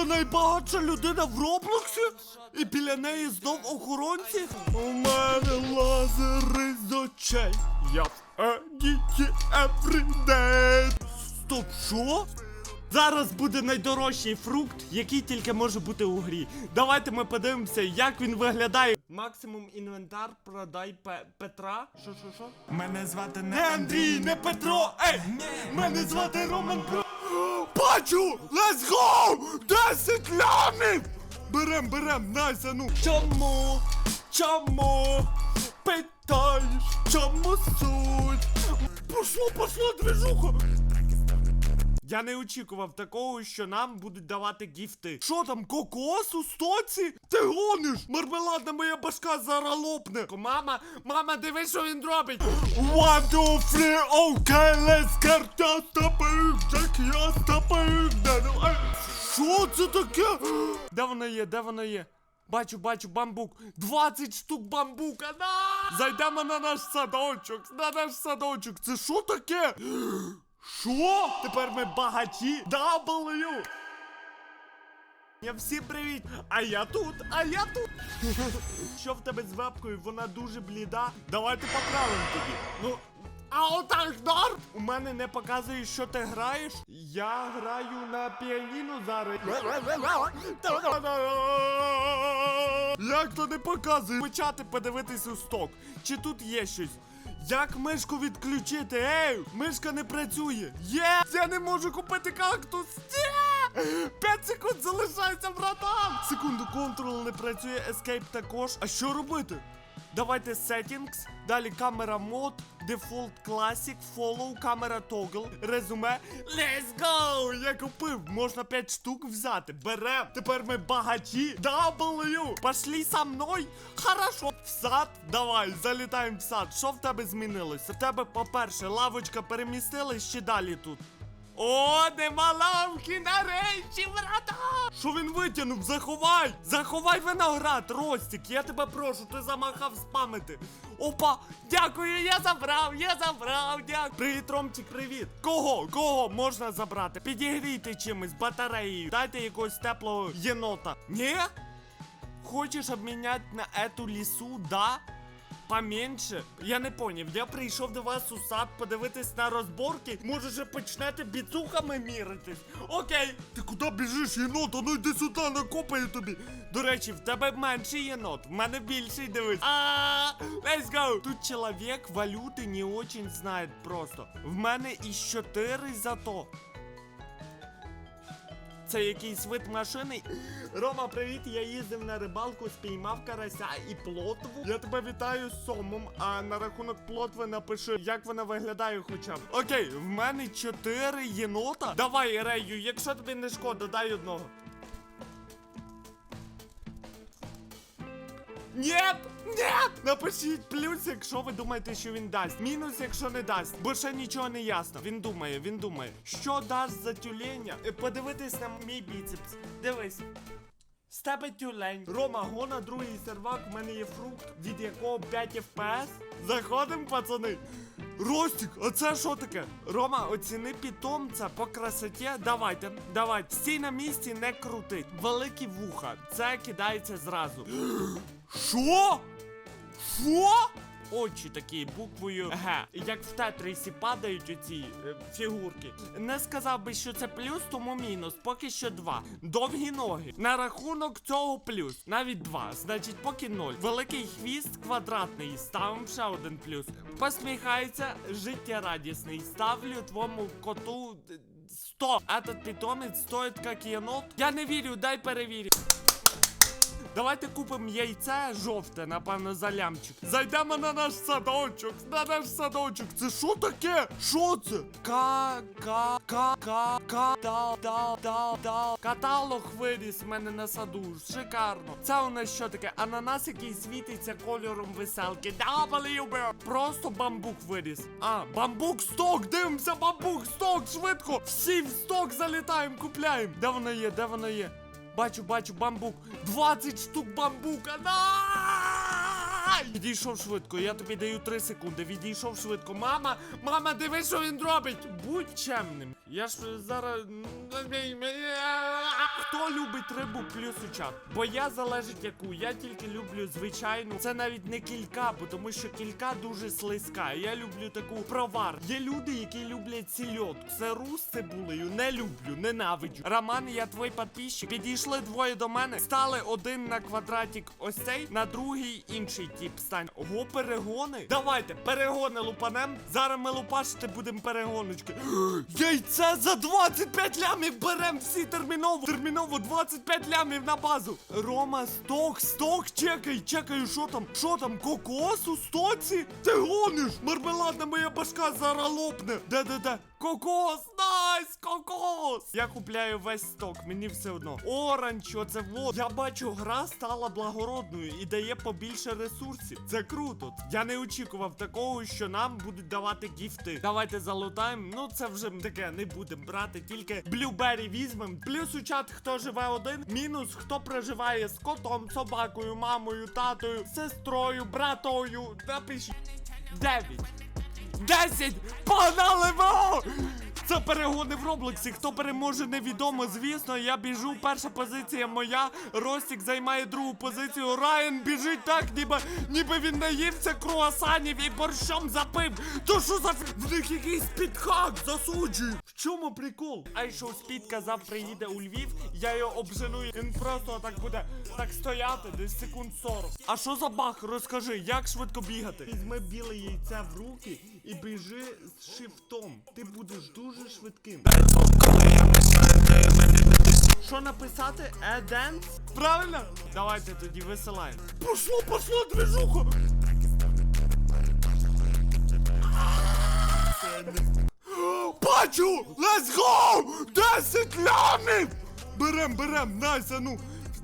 Це найбагатша людина в Роблоксі? І біля неї знов охоронці? У мене лазери з очей. Я в Едіті everyday. Стоп, що? Зараз буде найдорожчий фрукт, який тільки може бути у грі. Давайте ми подивимося, як він виглядає. Максимум інвентар, продай Пе- Петра. Що, що, що? Мене звати Не Андрій, не Петро! Ей! Мене звати Роман Про. Бачу! Let's go! 10 лямів! Берем, берем, Найся, ну. Чому? Чому? Питаєш, чому суть? Пошло, пошло, движуха! Я не очікував такого, що нам будуть давати гіфти. Що там, кокос у стоці? Ти гониш! Мармеладна моя башка зараз лопне. Мама, мама, диви, що він робить. One, two, three, okay, let's get я. Що це таке? Де вона є, де вона є? Бачу, бачу, бамбук. 20 штук бамбука. На! Зайдемо на наш садочок. На наш садочок. Це що таке? Що? Тепер ми багаті? W! Я всім привіт! А я тут, а я тут! Що в тебе з вебкою? Вона дуже бліда. Давайте поправимо тоді. Ну. А отак норм! У мене не показує, що ти граєш. Я граю на піаніно зараз. Як то не показує? Почати подивитись у сток. Чи тут є щось? Як мишку відключити? Ей! Мишка не працює! Є! Я не можу купити кактус! Є! 5 секунд залишається, братан! Секунду, контрол не працює, ескейп також. А що робити? Давайте settings, далі камера мод, дефолт classic, follow, камера toggle, резюме. Let's go! Я купив, можна 5 штук взяти. Берем. Тепер ми багаті. W! Пошли со мною. Хорошо. В сад? Давай, залітаємо в сад. Що в тебе змінилося? В тебе, по-перше, лавочка перемістилась чи далі тут? О, нема лавки нарешті, брата! Що він витягнув? Заховай! Заховай виноград, Ростик, я тебе прошу, ти замахав спамити. Опа, дякую, я забрав, я забрав, дякую. Привіт, Ромчик, привіт. Кого? Кого можна забрати? Підігрійте чимось, батареєю. Дайте якогось теплого єнота. Ні? Хочеш обміняти на ету лісу, да? Поменше? Я не поняв. Я прийшов до вас у сад подивитись на розборки. Може вже почнете біцухами міритись? Окей. Ти куди біжиш, єнот? А ну йди сюди, накопаю тобі. До речі, в тебе менший єнот, в мене більший дивись. А, let's go. Тут чоловік валюти не очень знає просто. В мене із 4 зато. Це якийсь вид машини. Рома, привіт! Я їздив на рибалку, спіймав карася і плотву. Я тебе вітаю з сомом. А на рахунок плотви напиши, як вона виглядає хоча б. Окей, в мене чотири єнота. Давай, Рею, якщо тобі не шкода, дай одного. Нєт! Нєт! Напишіть плюс, якщо ви думаєте, що він дасть. Мінус, якщо не дасть. Бо ще нічого не ясно. Він думає, він думає. Що дасть за тюленя? Е, Подивитись на мій біцепс. Дивись. З тебе тюлень. Рома, го на другий сервак. У мене є фрукт, від якого 5 FPS. Заходим, пацани. Ростик, а це що таке? Рома, оціни питомця по красоті. Давайте, давайте. Стій на місці, не крутить. Великі вуха. Це кидається зразу. Що? Що? Очі такі буквою Г. Як в тетрісі падають оці е, фігурки. Не сказав би, що це плюс, тому мінус. Поки що два. Довгі ноги. На рахунок цього плюс. Навіть два. Значить, поки ноль. Великий хвіст квадратний. Ставимо ще один плюс. Посміхається, життєрадісний. Ставлю твому коту. е, 100. Этот питомець стоїть як єнот. Я не вірю, дай перевірю. Давайте купимо яйце жовте, напевно, за лямчик. Зайдемо на наш садочок. На наш садочок. Це що таке? Що це? Ка ка ка ка ка да да да да Каталог виріс в мене на саду. Шикарно. Це у нас що таке? Ананас, який світиться кольором веселки. W, Просто бамбук виріс. А, бамбук сток! Дивимося, бамбук сток! Швидко! Всі в сток залітаємо, купляємо. Де воно є? Де воно є? Бачу, бачу, бамбук. 20 штук бамбука. На! Відійшов швидко, я тобі даю 3 секунди. Відійшов швидко. Мама, мама, дивись, що він робить. Будь чемним. Я ж зараз. Хто любить рибу плюс у чат? Бо я залежить яку. Я тільки люблю звичайну. Це навіть не кілька, бо тому що кілька дуже слизька. Я люблю таку провар. Є люди, які люблять сільотку. Сиру з цибулею не люблю, ненавиджу. Роман, я твій підписчик. Підійшли двоє до мене, стали один на квадратик ось цей, на другий інший тип стань. Ого, перегони. Давайте, перегони лупанем. Зараз ми лупашити будемо перегоночки. Яйце за 25 лямів берем всі терміново. Терміново 25 лямів на базу. Рома, сток, сток, чекай, чекай, що там? Що там? Кокос у стоці? Ти гониш? Мармеладна моя башка зараз лопне. Де-де-де? Кокос, найс, кокос! Я купляю весь сток, мені все одно. Оранж, оце вот. Я бачу, гра стала благородною і дає побільше ресурсів. Це круто. Я не очікував такого, що нам будуть давати гіфти. Давайте залутаємо. Ну це вже таке не будемо брати, тільки блюбері візьмемо. Плюс у чат, хто живе один, мінус хто проживає з котом, собакою, мамою, татою, сестрою, братою. Напишіть. Дев'ять. 10! Погнали! Це перегони в Роблоксі. Хто переможе, невідомо. Звісно, я біжу. Перша позиція моя. Ростік займає другу позицію. Райан біжить так, ніби ніби він наївся круасанів і борщом запив. То що за в них якийсь підхак засуджую? В чому прикол? Айшоу Спід казав, приїде у Львів, я його обжену. Він просто так буде так стояти, десь секунд 40. А що за баг? Розкажи, як швидко бігати? Візьми біле яйце в руки і біжи з шифтом. Ти будеш дуже швидким. Що написати? Еденс? Правильно? Давайте тоді висилаємо. Пошло, пошло, движуха! Бачу! Let's go! 10 лямів! Берем, берем, найс, а ну!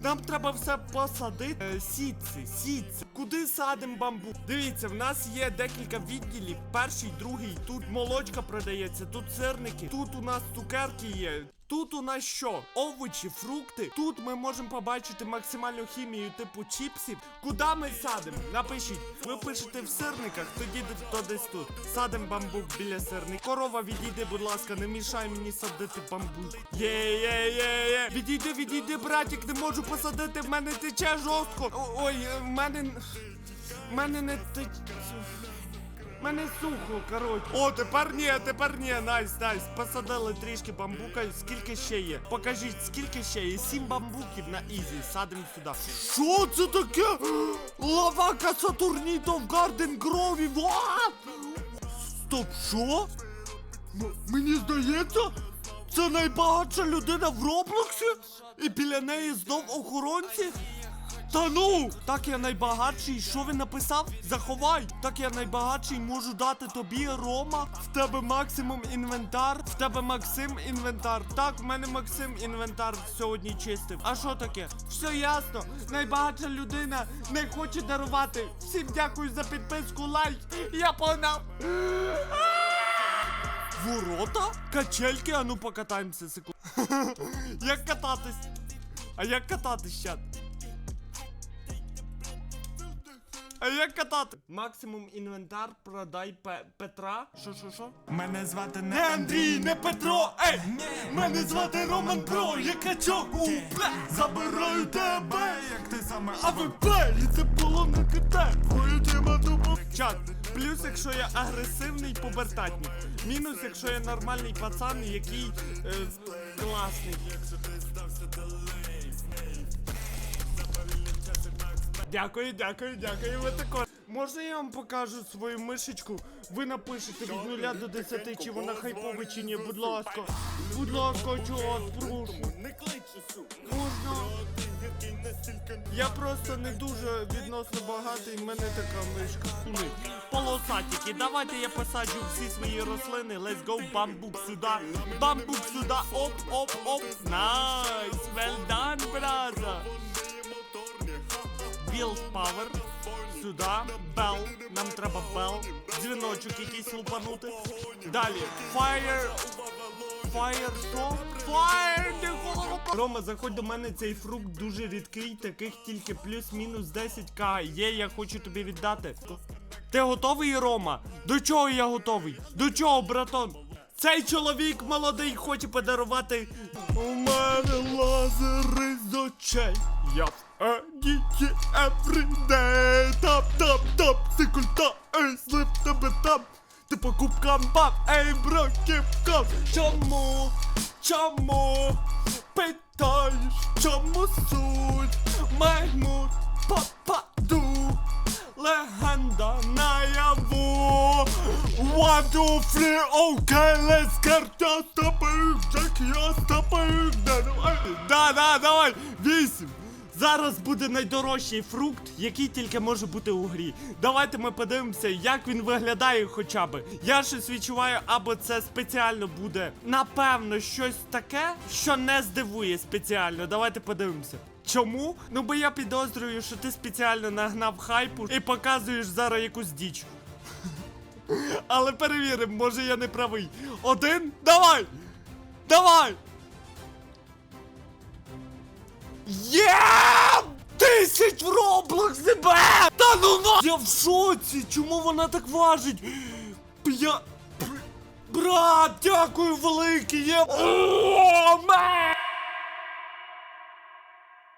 Нам треба все посадити. Е, сітці, сітці. Куди садимо бамбук? Дивіться, в нас є декілька відділів. Перший, другий. Тут молочка продається, тут сирники, тут у нас цукерки є. Тут у нас що? Овочі, фрукти. Тут ми можемо побачити максимальну хімію типу чіпсів. Куди ми садимо? Напишіть. Ви пишете в сирниках, тоді то десь тут. Садимо бамбук біля сирник. Корова, відійди, будь ласка, не мішай мені садити бамбук. Є, є, є, є. Відійди, відійди, братик, не можу посадити. В мене тече жорстко. Ой, в мене. В мене не тече. Мене сухо, коротше. О, тепер ні, тепер ні, найс, найс. Посадили трішки бамбука. Скільки ще є? Покажіть, скільки ще є? Сім бамбуків на ізі. Садимо сюди. Що це таке? Лавака Сатурніто в Гарден Грові. What? Стоп, що? М- мені здається, це найбагатша людина в Роблоксі? І біля неї знов охоронці? Та ну! Так я найбагатший. Що він написав? Заховай! Так я найбагатший можу дати тобі, Рома. В тебе максимум інвентар. В тебе Максим інвентар. Так, в мене Максим інвентар сьогодні чистив. А що таке? Все ясно. Найбагатша людина не хоче дарувати. Всім дякую за підписку, лайк. Я погнав. Ворота? Качельки, а ну покатаємося секунду. Як кататись? А як кататись, чат? А як катати? Максимум інвентар продай Пе- Петра. Що, що, що? Мене звати не Андрій, не Петро. Ей! Мене звати Роман Про, я качок у бля. Забираю тебе, як ти саме АВП, і це було не КТ. Твою тема тупо. Чат, плюс, якщо я агресивний побертатник. Мінус, якщо я нормальний пацан, який е, класний. Дякую, дякую, дякую. Ви також. Можна я вам покажу свою мишечку? Ви напишете від 0 до 10, чи вона хайпова, чи ні, будь ласка. Будь ласка, чувак, прошу. Можна. Я просто не дуже відносно багатий, в мене така мишка. Суни. Полосатики, давайте я посаджу всі свої рослини. Let's go, бамбук сюди. Бамбук сюди. Оп, оп, оп. Найс. Well done. Build power. Сюди. Bell. Нам треба bell. Дзвіночок якийсь лупанути. Далі. Fire. Fire що? Fire. Рома, заходь до мене, цей фрукт дуже рідкий, таких тільки плюс-мінус 10к. Є, я хочу тобі віддати. Ти готовий, Рома? До чого я готовий? До чого, братон? Цей чоловік молодий хоче подарувати. У мене лазери з очей. Я в едіті everyday. Тап, тап, тап, секунда, ей, слив тебе там. Ти по кубкам баб, ей, бро, кіпкам. Чому? Чому? Питаєш, чому суть? Мехмуд, попаду. Легенда наяву One, two, three, okay, let's get Я стопаю, Джек, я стопаю Да, да, давай, вісім Зараз буде найдорожчий фрукт, який тільки може бути у грі. Давайте ми подивимося, як він виглядає хоча б. Я щось відчуваю, або це спеціально буде. Напевно, щось таке, що не здивує спеціально. Давайте подивимося. Чому? Ну бо я підозрюю, що ти спеціально нагнав хайпу і показуєш зараз якусь діч. Але перевіримо, може я не правий. Один? Давай! Давай! Є! Тисяч в Роблокс себе! Та ну на! Я в шоці! Чому вона так важить? Я... Бр- Брат, дякую велике! Є... О, мен!